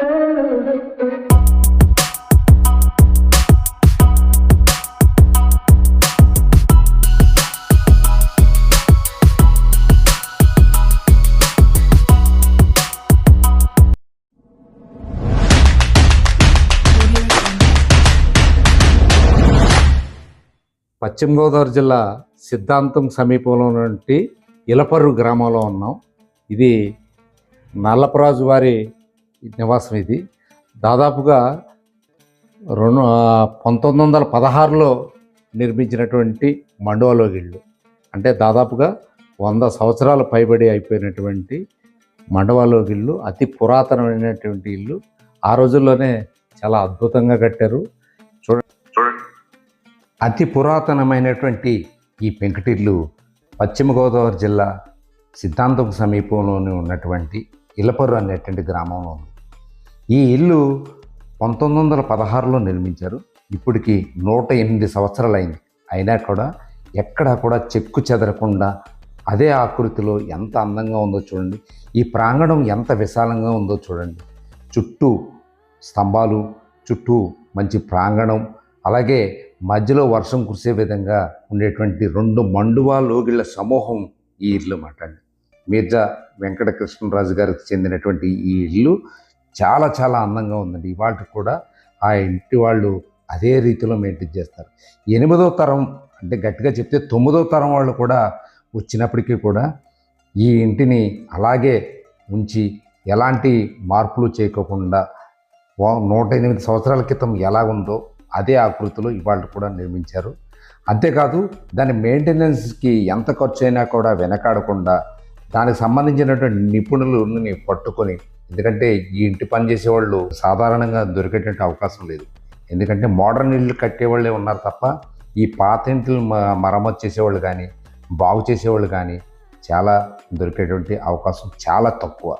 పశ్చిమ గోదావరి జిల్లా సిద్ధాంతం సమీపంలో ఉన్నటువంటి ఇలపర్రు గ్రామంలో ఉన్నాం. ఇది నల్లపరాజు వారి నివాసం ఇది. దాదాపుగా రెండు పంతొమ్మిది వందల పదహారులో నిర్మించినటువంటి మండవలోగిళ్ళు. అంటే దాదాపుగా వంద సంవత్సరాలు పైబడి అయిపోయినటువంటి మండవాలోగిళ్ళు అతి పురాతనమైనటువంటి ఇల్లు ఆ రోజుల్లోనే చాలా అద్భుతంగా కట్టారు. అతి పురాతనమైనటువంటి ఈ పెంకటిల్లు పశ్చిమ గోదావరి జిల్లా సిద్ధాంతం సమీపంలోనే ఉన్నటువంటి ఇలపర్రు అనేటువంటి గ్రామంలో ఉంది. ఈ ఇల్లు పంతొమ్మిది వందల పదహారులో నిర్మించారు. ఇప్పటికి నూట ఎనిమిది సంవత్సరాలు అయింది అయినా కూడా ఎక్కడా కూడా చెక్కు చెదరకుండా అదే ఆకృతిలో ఎంత అందంగా ఉందో చూడండి. ఈ ప్రాంగణం ఎంత విశాలంగా ఉందో చూడండి. చుట్టూ స్తంభాలు చుట్టూ మంచి ప్రాంగణం అలాగే మధ్యలో వర్షం కురిసే విధంగా ఉండేటువంటి రెండు మండువా లోగిళ్ళ సమూహం ఈ ఇల్లు మాట అండి మీర్జా వెంకట కృష్ణరాజు గారికి చెందినటువంటి ఈ ఇల్లు చాలా చాలా అందంగా ఉందండి. ఇవాళ కూడా ఆ ఇంటి వాళ్ళు అదే రీతిలో మెయింటైన్ చేస్తారు. ఎనిమిదో తరం అంటే గట్టిగా చెప్తే తొమ్మిదో తరం వాళ్ళు కూడా వచ్చినప్పటికీ కూడా ఈ ఇంటిని అలాగే ఉంచి ఎలాంటి మార్పులు చేయకోకుండా వా- నూట ఎనిమిది సంవత్సరాల క్రితం ఎలా ఉందో అదే ఆకృతిలో ఇవాళ కూడా నిర్మించారు. అంతేకాదు దాని మెయింటెనెన్స్కి ఎంత ఖర్చు అయినా కూడా వెనకాడకుండా దానికి సంబంధించినటువంటి నిపుణులని పట్టుకొని ఎందుకంటే ఈ ఇంటి పని చేసేవాళ్ళు సాధారణంగా దొరికేటువంటి అవకాశం లేదు. ఎందుకంటే మోడర్న్ ఇల్లు కట్టేవాళ్ళే ఉన్నారు తప్ప ఈ పాత ఇంట్లు మరమ్మతు చేసేవాళ్ళు కానీ బాగు చేసేవాళ్ళు కానీ చాలా దొరికేటువంటి అవకాశం చాలా తక్కువ.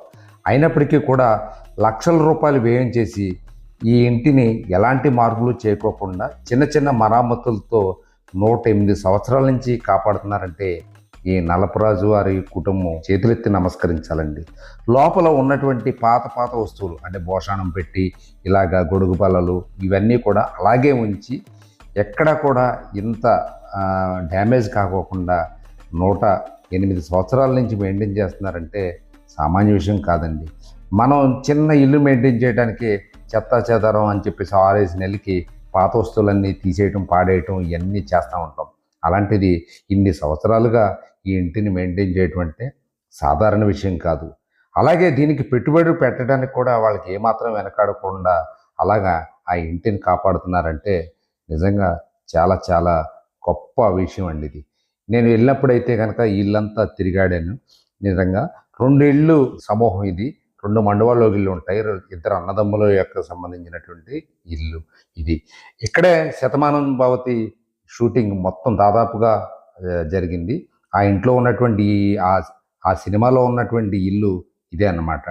అయినప్పటికీ కూడా లక్షల రూపాయలు వ్యయం చేసి ఈ ఇంటిని ఎలాంటి మార్పులు చేయకోకుండా చిన్న చిన్న మరామతులతో నూట ఎనిమిది సంవత్సరాల నుంచి కాపాడుతున్నారంటే ఈ నలపరాజు వారి కుటుంబం చేతులెత్తి నమస్కరించాలండి. లోపల ఉన్నటువంటి పాత పాత వస్తువులు అంటే భోషాణం పెట్టి ఇలాగా గొడుగు బల్లలు ఇవన్నీ కూడా అలాగే ఉంచి ఎక్కడ కూడా ఇంత డ్యామేజ్ కాకోకుండా నూట ఎనిమిది సంవత్సరాల నుంచి మెయింటైన్ చేస్తున్నారంటే సామాన్య విషయం కాదండి. మనం చిన్న ఇల్లు మెయింటైన్ చేయడానికి చెత్త చెదారం అని చెప్పేసి ఆరేసి నెలకి పాత వస్తువులన్నీ తీసేయటం పాడేయటం ఇవన్నీ చేస్తూ ఉంటాం. అలాంటిది ఇన్ని సంవత్సరాలుగా ఈ ఇంటిని మెయింటైన్ చేయటం అంటే సాధారణ విషయం కాదు. అలాగే దీనికి పెట్టుబడి పెట్టడానికి కూడా వాళ్ళకి ఏమాత్రం వెనకాడకుండా అలాగా ఆ ఇంటిని కాపాడుతున్నారంటే నిజంగా చాలా చాలా గొప్ప విషయం అండి ఇది. నేను వెళ్ళినప్పుడైతే కనుక ఇల్లంతా తిరిగాడాను. నిజంగా రెండు ఇళ్ళు సమూహం ఇది. రెండు మండవాల్లోకి ఇల్లు ఉంటాయి. ఇద్దరు అన్నదమ్ముల యొక్క సంబంధించినటువంటి ఇల్లు ఇది. ఇక్కడే శతమానం భవతి షూటింగ్ మొత్తం దాదాపుగా జరిగింది. ఆ ఇంట్లో ఉన్నటువంటి ఆ ఆ సినిమాలో ఉన్నటువంటి ఇల్లు ఇదే అన్నమాట.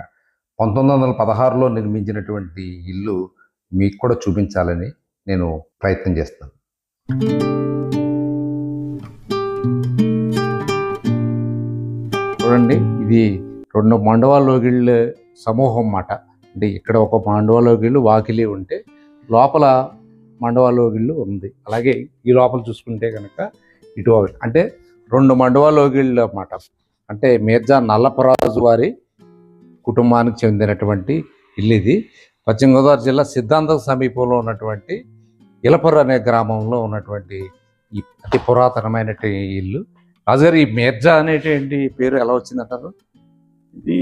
పంతొమ్మిది వందల పదహారులో నిర్మించినటువంటి ఇల్లు మీకు కూడా చూపించాలని నేను ప్రయత్నం చేస్తాను. చూడండి ఇది రెండు మండవాలోగిళ్ళ సమూహం మాట అంటే ఇక్కడ ఒక మండవాలోగిళ్ళు వాకిలి ఉంటే లోపల మండవాలోగిళ్ళు ఉంది. అలాగే ఈ లోపల చూసుకుంటే కనుక ఇటు అంటే రెండు మండవాలోగిళ్ళు అన్నమాట అంటే మీర్జా నల్లపరాజు వారి కుటుంబానికి చెందినటువంటి ఇల్లు ఇది. పశ్చిమ గోదావరి జిల్లా సిద్ధాంత సమీపంలో ఉన్నటువంటి ఇలపర్రు అనే గ్రామంలో ఉన్నటువంటి ఈ అతి పురాతనమైనటువంటి ఇల్లు. రాజుగారు ఈ మీర్జా అనేటువంటి పేరు ఎలా వచ్చిందంటారు? ఇది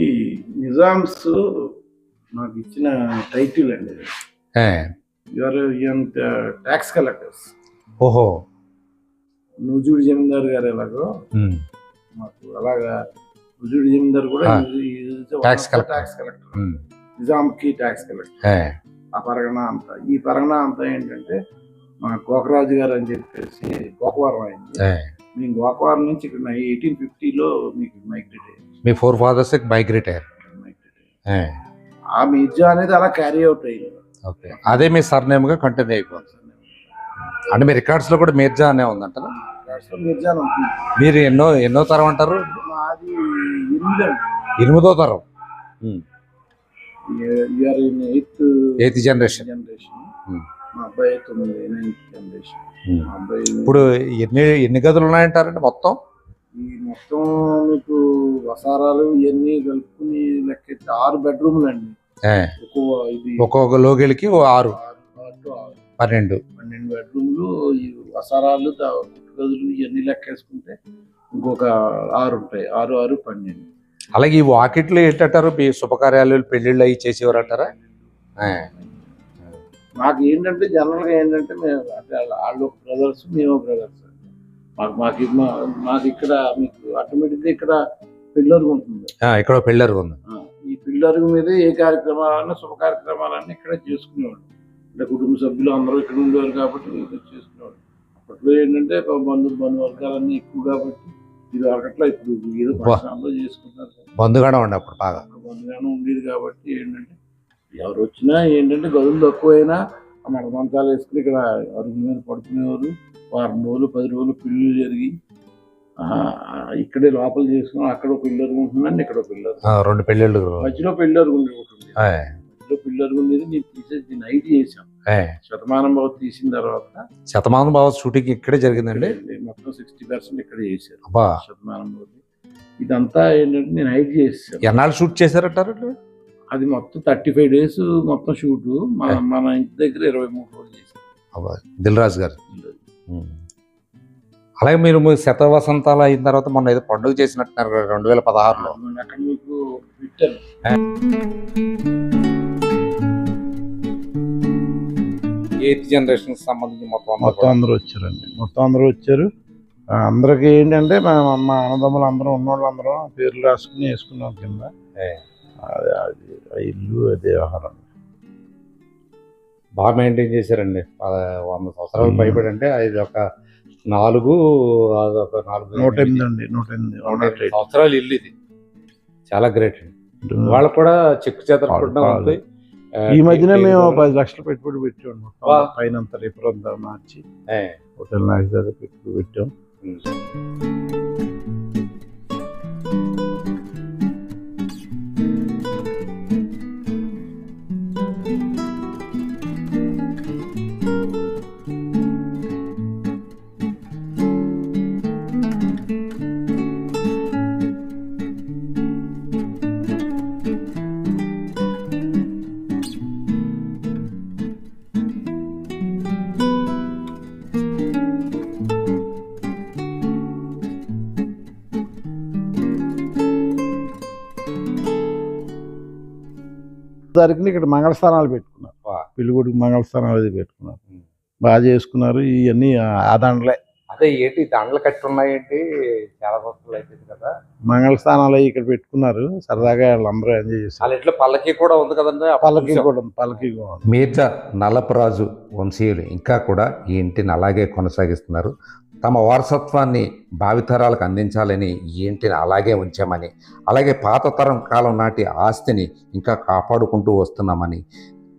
నిజామ్స్ నాకు ఇచ్చిన టైటిల్ అండి. ఏ, యువర్ ట్యాక్స్ కలెక్టర్స్ ఓహో. నుజూడి జమీందార్ గారు ఎలాగో? మాకు అలాగా నుజూడి జమీందార్ కూడా. ట్యాక్స్ కలెక్టర్ నిజాంకి ట్యాక్స్ కలెక్టర్ ఆ పరగణ అంతా. ఈ పరగణ అంతా ఏంటంటే మన గోకరాజు గారు అని చెప్పేసి గోకవరం అయింది. మేము గోకవరం నుంచి ఇక్కడ ఎయిటీన్ ఫిఫ్టీలో మీకు మైగ్రేట్ అయ్యాం. మీ ఫోర్ ఫాదర్స్ మైగ్రేట్ అయ్యారు. ఆ మిర్జా అనేది అలా క్యారీ అవుట్ అయ్యింది ఓకే. అదే మీ సర్నేమ్గా కంటిన్యూ అయిపోతుంది. అంటే మీ రికార్డ్స్లో కూడా మీర్జా అనే ఉందంటారా మీరు ఎన్నో ఎన్నో తరం అంటారు? మాది ఎనిమిది తరం. ఎయిత్ జనరేషన్ ఇప్పుడు ఎన్ని ఎన్ని గదులు ఉన్నాయంటారండి మొత్తం? ఈ మొత్తం మీకు వసారాలు ఇవన్నీ కలుపుకుని లెక్క ఆరు బెడ్రూమ్లు అండి ఒక్కొక్క లోగిలికి ఆరు. పన్నెండు. పన్నెండు బెడ్రూమ్లు ఈ వసారాలు గదులు ఇవన్నీ లెక్కేసుకుంటే ఇంకొక ఆరు ఉంటాయి. ఆరు ఆరు పన్నెండు. అలాగే ఈ వాకిట్లు ఏంటంటారు? మీ శుభకార్యాలు పెళ్ళిళ్ళు అవి చేసేవారు అంటారా మాకు ఏంటంటే జనరల్గా ఏంటంటే మేము అంటే వాళ్ళు బ్రదర్స్ మేము బ్రదర్స్. మాకు మాకు మాకు ఇక్కడ మీకు ఆటోమేటిక్గా ఇక్కడ పిల్లర్ ఉంటుంది. ఆ, ఇక్కడ పెళ్ళరు ఉంది. ఈ పిల్లర్ మీద ఏ కార్యక్రమాలన్నా శుభ కార్యక్రమాలన్నీ ఇక్కడ చేసుకునేవాడు అంటే కుటుంబ సభ్యులు అందరూ ఇక్కడ ఉండేవారు కాబట్టి చేసుకునేవాడు అప్పట్లో ఏంటంటే ఒక బంధు బంధువర్గాలన్నీ ఎక్కువ కాబట్టి ఇది అరగట్లా ఇప్పుడు ఏదో. పక్షాల్లో చేసుకుంటారు. బంధుగానే ఉండే అప్పుడు బాగా బంధుగానే ఉండేది కాబట్టి ఏంటంటే ఎవరు వచ్చినా ఏంటంటే గదులు తక్కువైనా ఆ మడ మంచాలు వేసుకుని ఇక్కడ అరుగు మీద పడుకునేవారు వారం రోజులు పది రోజులు పెళ్ళిళ్ళు జరిగి ఆ, ఇక్కడే లోపల చేసుకుని అక్కడ ఒక పిల్లర్ ఉంటుందండి ఇక్కడ ఆ, రెండు పెళ్ళిళ్ళు మధ్యలో పిల్లర్ ఉంది ఒకటి మధ్యలో పిల్లర్ ఉండేది నేను తీసేసి నైట్ చేశాం ఏ. శతమానం బాబు తీసిన తర్వాత శతమానం బావ షూటింగ్ ఇక్కడే జరిగిందండి. మొత్తం సిక్స్టీ పర్సెంట్ ఇక్కడ చేశారు. అబ్బా. శతమానం బాబు. ఇదంతా ఏంటంటే నేను హైట్ చేసాను ఎన్నాళ్ళు షూట్ చేశారంటారు అది మొత్తం థర్టీ ఫైవ్ డేస్ మొత్తం షూట్. మన మన ఇంటి దగ్గర ఇరవై మూడు రోజులు చేశారు. అబ్బా దిల్ రాజు గారు. అలాగే మీరు శత వసంతాలు అయిన తర్వాత మొన్న ఏదో పండుగ చేసినట్టున్నారు రెండు వేల పదహారులో. అక్కడ మీకు పెట్టాను ఎయిత్ జనరేషన్ సంబంధించి మొత్తం మొత్తం. అందరూ వచ్చారండి. మొత్తం అందరూ వచ్చారు. అందరికి ఏంటంటే మా మా అన్నదమ్ములు అందరం ఉన్నోళ్ళు అందరం పేర్లు రాసుకుని వేసుకున్నాం కింద. అది అది ఇల్లు అదే వ్యవహారం. బాగా మెయింటైన్ చేశారండి. వంద సంవత్సరాలు. పైబడి అంటే అది ఒక నాలుగు అది ఒక నాలుగు నూట ఎనిమిది అండి. నూట ఎనిమిది సంవత్సరాలు ఇల్లు ఇది. చాలా గ్రేట్ అండి. వాళ్ళకు కూడా చెక్కు వాళ్ళు- ఉంది ఈ మధ్యనే మేము పది లక్షలు పెట్టుబడి పెట్టాం. పైన అంతా మార్చి హోటల్ నాకి దగ్గర పెట్టుబడి పెట్టాం. దానికి ఇక్కడ మంగళస్థానాలు పెట్టుకున్నారు. వా. పెళ్ళికొడుకు మంగళస్థానాలు అది పెట్టుకున్నారు. బాగా చేసుకున్నారు. ఇవన్నీ ఆ దండలే. అదే ఏంటి? దండలు కట్టి ఉన్నాయేంటి? చాలా సంవత్సరాలు అయిపోయింది కదా. మంగళస్థానాలు ఇక్కడ పెట్టుకున్నారు. సరదాగా వాళ్ళందరూ ఎంజాయ్ చేశారు. వాళ్ళ ఇంట్లో పల్లకి కూడా ఉంది కదండి. పల్లకి. కూడా ఉంది, పల్లకి కూడా. మీర్జా నల్లపరాజు వంశీయులు ఇంకా కూడా ఈ ఇంటిని అలాగే కొనసాగిస్తున్నారు. తమ వారసత్వాన్ని భావితరాలకు అందించాలని ఏంటిని అలాగే ఉంచామని అలాగే పాత తరం కాలం నాటి ఆస్తిని ఇంకా కాపాడుకుంటూ వస్తున్నామని.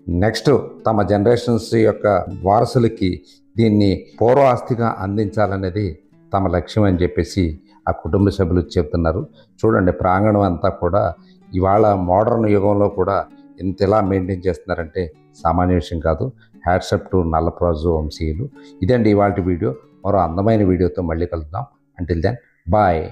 నెక్స్ట్ తమ జనరేషన్స్ యొక్క వారసులకి దీన్ని పూర్వ ఆస్తిగా అందించాలనేది తమ లక్ష్యం అని చెప్పేసి ఆ కుటుంబ సభ్యులు చెప్తున్నారు. చూడండి ప్రాంగణం అంతా కూడా ఇవాళ మోడర్న్ యుగంలో కూడా ఇంత ఎలా మెయింటైన్ చేస్తున్నారంటే సామాన్య విషయం కాదు. హ్యాట్సప్ టు నల్లప్రాజు వంశీయులు. ఇదండి ఇవాళ వీడియో. మరో అందమైన వీడియోతో మళ్ళీ కలుద్దాం అంటిల్ దెన్ బాయ్